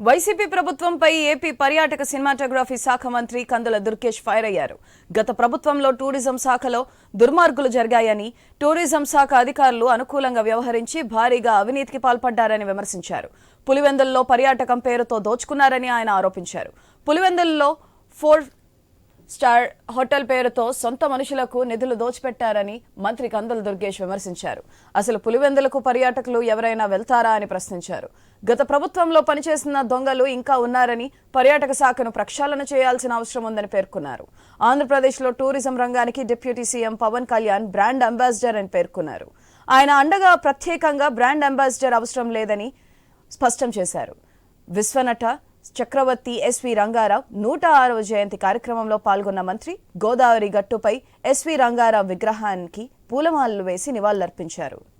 YCP ప్రభుత్వంపై AP పర్యాటక cinematography శాఖ మంత్రి కందుల దుర్గేష్ ఫైర్ అయ్యారు. గత ప్రభుత్వంలో టూరిజం శాఖలో దుర్మార్గులు జరిగాయని టూరిజం శాఖ అధికారులు అనుకూలంగా వ్యవహరించి భారీగా అవినీతికి పాల్పడ్డారని విమర్శించారు. పులివెందుల్లో పర్యాటకం పేరుతో దోచుకున్నారని ఆయన ఆరోపించారు. పులివెందుల్లో ఫోర్ స్టార్ హోటల్ పేరుతో సొంత మనుషులకు నిధులు దోచిపెట్టారని మంత్రి కందుల దుర్గేష్ విమర్శించారు. అసలు పులివెందులకు పర్యాటకులు ఎవరైనా వెళ్తారా అని ప్రశ్నించారు. గత ప్రభుత్వంలో పనిచేసిన దొంగలు ఇంకా ఉన్నారని పర్యాటక శాఖను ప్రక్షాళన చేయాల్సిన అవసరం ఉందని పేర్కొన్నారు. ఆంధ్రప్రదేశ్లో టూరిజం రంగానికి deputy CM Pawan Kalyan brand ambassador అని పేర్కొన్నారు. ఆయన అండగా ప్రత్యేకంగా బ్రాండ్ అంబాసిడర్ అవసరం లేదని స్పష్టం చేశారు. విశ్వనట చక్రవర్తి ఎస్వి రంగారావు నూట ఆరవ జయంతి కార్యక్రమంలో పాల్గొన్న మంత్రి గోదావరి గట్టుపై ఎస్వి రంగారావు విగ్రహానికి పూలమాలలు వేసి నివాళులర్పించారు.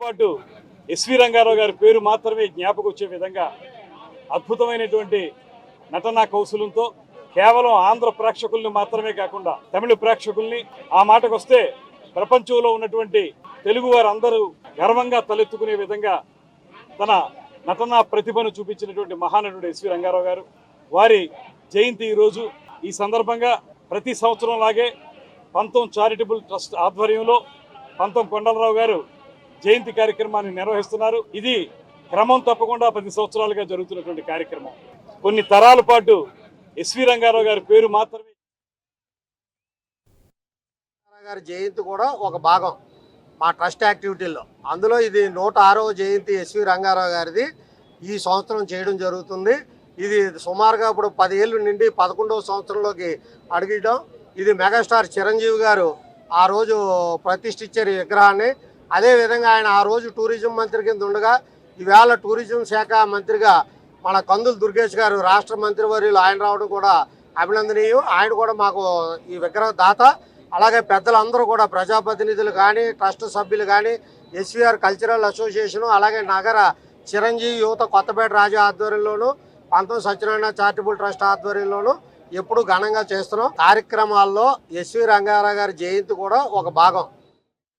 పాటు ఎస్వి రంగారావు గారి పేరు మాత్రమే జ్ఞాపకం వచ్చే విధంగా అద్భుతమైనటువంటి నటనా కౌశలంతో కేవలం ఆంధ్ర ప్రేక్షకుల్ని మాత్రమే కాకుండా తమిళ ప్రేక్షకుల్ని ఆ మాటకు వస్తే ప్రపంచంలో ఉన్నటువంటి తెలుగు వారందరూ గర్వంగా తలెత్తుకునే విధంగా తన నటనా ప్రతిభను చూపించినటువంటి మహానటుడు ఎస్వి రంగారావు గారు. వారి జయంతి ఈరోజు. ఈ సందర్భంగా ప్రతి సంవత్సరం లాగే పంతం చారిటబుల్ ట్రస్ట్ ఆధ్వర్యంలో పంతం కొండలరావు గారు జయంతి కార్యక్రమాన్ని నిర్వహిస్తున్నారు. ఇది క్రమం తప్పకుండా పది సంవత్సరాలుగా జరుగుతున్నటువంటి కార్యక్రమం. కొన్ని తరాల పాటు ఎస్వి రంగారావు గారి పేరు మాత్రమే గారి జయంతి కూడా ఒక భాగం మా ట్రస్ట్ యాక్టివిటీల్లో. అందులో ఇది నూట ఆరవ జయంతి ఎస్వి రంగారావు గారిది. ఈ సంవత్సరం చేయడం జరుగుతుంది. ఇది సుమారుగా ఇప్పుడు పదిహేళ్ళు నుండి పదకొండవ సంవత్సరంలోకి అడిగడం ఇది మెగాస్టార్ చిరంజీవి గారు ఆ రోజు ప్రతిష్ఠించారు ఈ విగ్రహాన్ని అదేవిధంగా ఆయన ఆ రోజు టూరిజం మంత్రి కింద ఉండగా ఈవేళ టూరిజం శాఖ మంత్రిగా మన కందులు దుర్గేష్ గారు రాష్ట్ర మంత్రివర్యులు ఆయన రావడం కూడా అభినందనీయం. ఆయన కూడా మాకు ఈ విగ్రహ దాత. అలాగే పెద్దలందరూ కూడా ప్రజాప్రతినిధులు కానీ ట్రస్ట్ సభ్యులు కానీ ఎస్వీఆర్ కల్చరల్ అసోసియేషన్ అలాగే నగర చిరంజీవి యువత కొత్తపేట రాజా ఆధ్వర్యంలోనూ పంతం సత్యనారాయణ చారిటబుల్ ట్రస్ట్ ఆధ్వర్యంలోను ఎప్పుడు ఘనంగా చేస్తున్నాం. కార్యక్రమాల్లో ఎస్వి రంగారావు గారి జయంతి కూడా ఒక భాగం.